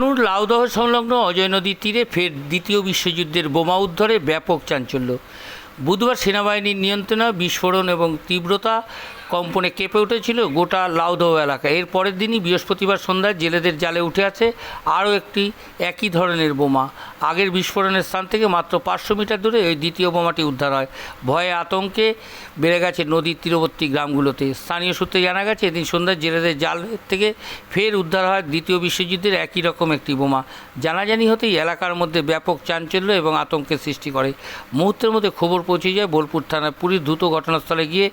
শাহনুর লাউদহ সংলগ্ন অজয় নদীর তীরে ফের দ্বিতীয় বিশ্বযুদ্ধের বোমা উদ্ধারে ব্যাপক চাঞ্চল্য। বুধবার সেনাবাহিনীর নিয়ন্ত্রণে বিস্ফোরণ এবং তীব্রতা কম্পনে কেঁপে উঠেছিল গোটা লাউদহ এলাকা। এর পরের দিনই বৃহস্পতিবার সন্ধ্যায় জেলেদের জালে উঠে আছে আরও একটি একই ধরনের বোমা। আগের বিস্ফোরণের স্থান থেকে মাত্র পাঁচশো মিটার দূরে ওই দ্বিতীয় বোমাটি উদ্ধার হয়। ভয়ে আতঙ্কে বেড়ে গেছে নদীর তীরবর্তী গ্রামগুলোতে। স্থানীয় সূত্রে জানা গেছে, এদিন সন্ধ্যায় জেলেদের জাল থেকে ফের উদ্ধার হয় দ্বিতীয় বিশ্বযুদ্ধের একই রকম একটি বোমা। জানাজানি হতেই এলাকার মধ্যে ব্যাপক চাঞ্চল্য এবং আতঙ্কের সৃষ্টি করে। মুহূর্তের মধ্যে খবর পৌঁছে যায় বোলপুর থানার পুলিশ দ্রুত ঘটনাস্থলে গিয়ে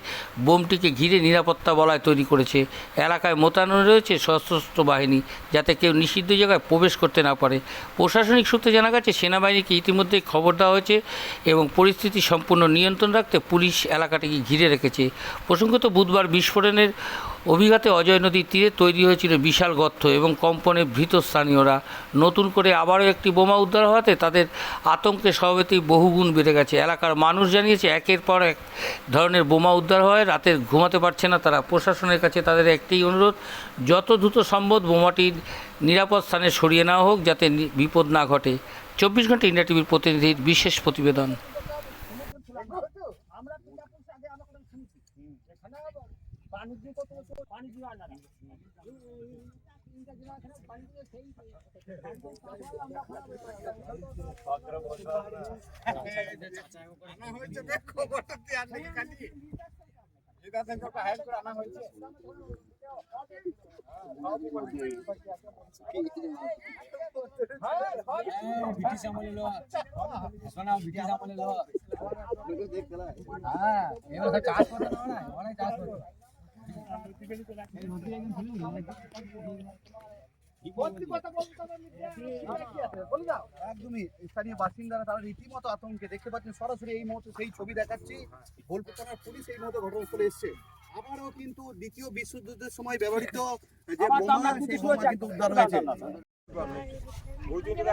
বোমটিকে ঘিরে নিরাপত্তা বলায় তৈরি করেছে। এলাকায় মোতায়েন রয়েছে সশস্ত্র বাহিনী যাতে কেউ নিষিদ্ধ জায়গায় প্রবেশ করতে না পারে। প্রশাসনিক সূত্রে জানা গেছে, সেনাবাহিনীকে ইতিমধ্যেই খবর দেওয়া হয়েছে এবং পরিস্থিতি সম্পূর্ণ নিয়ন্ত্রণ রাখতে পুলিশ এলাকাটিকে ঘিরে রেখেছে। প্রসঙ্গত, বুধবার বিস্ফোরণের অভিঘাতে অজয় নদীর তীরে তৈরি হয়েছিল বিশাল গর্ত এবং কম্পনে ভীত স্থানীয়রা। নতুন করে আবারও একটি বোমা উদ্ধার হওয়াতে তাদের আতঙ্কে স্বভাবতই বহুগুণ বেড়ে গেছে। এলাকার মানুষ জানিয়েছে, একের পর এক ধরনের বোমা উদ্ধার হয় রাতে ঘুমাতে পারছে না তারা। প্রশাসনের কাছে তাদের একটি অনুরোধ, যত দ্রুত সম্ভব বোমাটির নিরাপদ স্থানে সরিয়ে নেওয়া হোক, যাতে বিপদ না ঘটে। চব্বিশ ঘণ্টা ইন্ডিয়া টিভির প্রতিনিধির বিশেষ প্রতিবেদন আনা হয়েছে দেখ খবরটা দিয়ে আর নাকি কাটিয়ে এটা থেকে ওটা হাইড করে আনা হয়েছে ব্রিটিশ আমলে হ্যাঁ এবার চাষ না অনেক চাষ করতে একদমই স্থানীয় বাসিন্দারা তারা রীতিমতো আতঙ্কে দেখতে পাচ্ছেন। সরাসরি এই মুহূর্তে সেই ছবি দেখাচ্ছি। বোলপুর থানার পুলিশ এই মুহূর্তে ঘটনাস্থলে এসছে। আবারও কিন্তু দ্বিতীয় বিশ্বযুদ্ধের সময় ব্যবহৃত যে বোমা সেই বোমা কিন্তু উদ্ধার হয়েছে। তুললে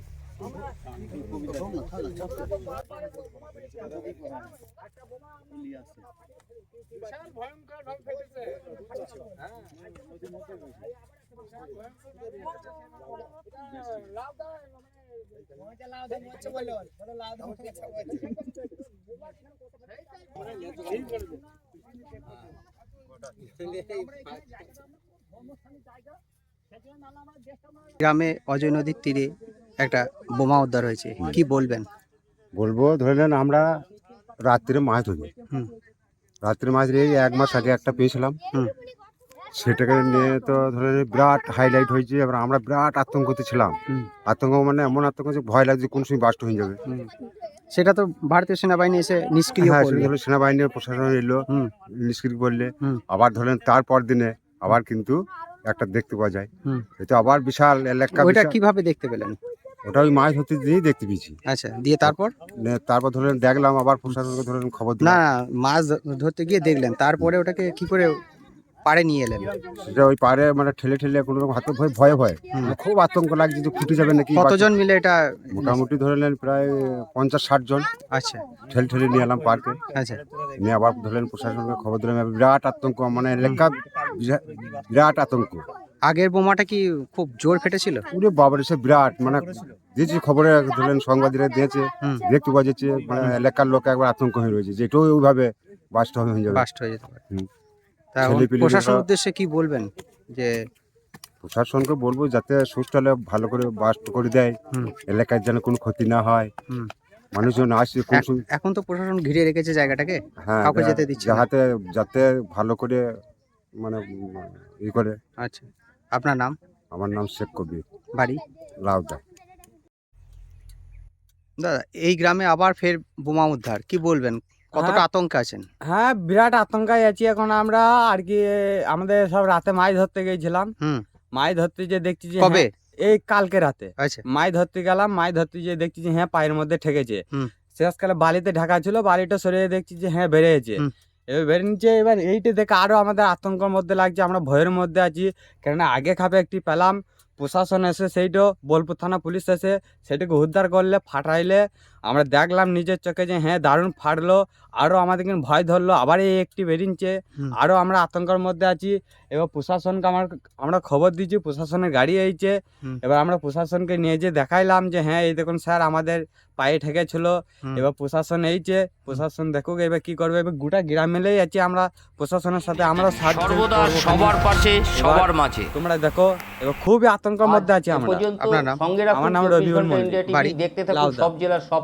গ্রামে অজয় নদীর তীরে একটা বোমা উদ্ধার হয়েছে। কি বলবেন? বলব ধরে নেন আমরা রাত্রে মাছ ধরি। রাত্রে মাছ ধরে এক মাস আগে একটা পেয়েছিলাম। সেটাকে নিয়ে তো ধরে বিরাট হাইলাইট হয়েছে এবার আমরা বিরাট আতঙ্কতে ছিলাম। আতঙ্ক মানে এমন আতঙ্ক যে ভয় লাগছে কোন সময় বাস্ট হয়ে যাবে। সেটা তো ভারতীয় সেনাবাহিনী এসে নিষ্ক্রিয় হ্যাঁ করল। সেনাবাহিনীর প্রশাসন এলো নিষ্ক্রিয় করলে। আবার ধরেন তারপর দিনে আবার কিন্তু একটা দেখতে পাওয়া যায়। এটা আবার বিশাল এলাকা বিশাল- কীভাবে দেখতে পেলেন? ওটা ওই মাছ ধরতে দিয়েই দেখতে পেয়েছি। আচ্ছা দিয়ে তারপর? তারপর ধরেন দেখলাম আবার প্রশাসনকে ধরেন খবর না মাছ ধরতে গিয়ে দেখলেন তারপরে ওটাকে কি করে পাড়ে নিয়ে এলেন? সেটা ওই পারে মানে ঠেলে ঠেলে কোনো রকম হাতে ভয় ভয়ে ভয়ে। মানে খুব আতঙ্ক লাগছে যে ফুটে যাবে নাকি? কতজন মিলে এটা মোটামুটি ধরে নেন প্রায় পঞ্চাশ ষাট জন। আচ্ছা। ঠেলে ঠেলে নিয়ে এলাম পার্কে। আচ্ছা। নিয়ে আবার ধরলেন প্রশাসনকে খবর দিলাম বিরাট আতঙ্ক মানে বিরা- বিরাট আতঙ্ক। আগের বোমাটা কি খুব জোর ফেটেছিল? পুরো বাবার এসে বিরাট মানে দিয়েছি খবরে ধরলেন সাংবাদিকরা দিয়েছে দেখতে পাওয়া যাচ্ছে মানে এলাকার লোক একবার আতঙ্ক হয়ে রয়েছে যে এটাও ওইভাবে বাস্ট হয়ে যাবে। বাস্ট হয়ে যেতে পারে। হুম। তা প্রশাসন উদ্দেশ্যে কি বলবেন? যে প্রশাসনকে বলব যাতে সুস্থ হলে ভালো করে বাস্ট করে দেয় হুম। এলাকার যেন কোনো ক্ষতি না হয়। মানুষজন আসছে এখন তো প্রশাসন ঘিরে রেখেছে জায়গাটাকে হ্যাঁ কাউকে যেতে দিচ্ছে না। যাতে যাতে ভালো করে মানে ই করে। আচ্ছা। আপনার নাম? আমার নাম শেখ কবির। বাড়ি? লাউদা দাদা এই গ্রামে আবার ফের বোমা উদ্ধার কি বলবেন? কতটা হ্যাঁ। আতঙ্কে আছেন? হ্যাঁ বিরাট আতঙ্কায় আছি। এখন আমরা আর কি আমাদের সব রাতে মাছ ধরতে গিয়েছিলাম হুম। মাছ ধরতে যে দেখছি যে কবে? হ্যাঁ, এই কালকে রাতে। আচ্ছা। মাছ ধরতে গেলাম মাছ ধরতে গিয়ে দেখছি যে হ্যাঁ পায়ের মধ্যে ঠেকেছে। শেষকালে বালিতে ঢাকা ছিল বালিটা সরিয়ে দেখছি যে হ্যাঁ বেড়েছে। এবার বেড়ে নিচ্ছে, এবার এইটা দেখে আরও আমাদের আতঙ্কর মধ্যে লাগছে, আমরা ভয়ের মধ্যে আছি। কেননা আগে খাপে একটি পেলাম, প্রশাসন এসে সেইটাও বোলপুর থানা পুলিশ এসে সেটাকে উদ্ধার করলে, ফাটাইলে আমরা দেখলাম নিজের চোখে যে হ্যাঁ দারুণ ফাটলো আরও আমাদের কিন্তু ভয় ধরলো আবার এই একটি বেরিয়েছে। আরও আমরা আতঙ্কের মধ্যে আছি এবার প্রশাসনকে আমার আমরা খবর দিয়েছি প্রশাসনের গাড়ি এইছে এবার আমরা প্রশাসনকে নিয়ে যে দেখাইলাম যে হ্যাঁ এই দেখুন স্যার আমাদের পায়ে ঠেকেছিল। এবার প্রশাসন এইছে প্রশাসন দেখুক এবার কি করবে এবার গোটা গ্রাম মিলেই আছি আমরা প্রশাসনের সাথে আমরা সাহায্য সর্বদা করব। সবার পাশে সবার মাঝে তোমরা দেখো এবার খুবই আতঙ্কের মধ্যে আছি আমরা আপনার নাম? আমার নাম 24 রবিউল মল্লিক। বাড়ি? দেখতে থাকুন সব জেলার সব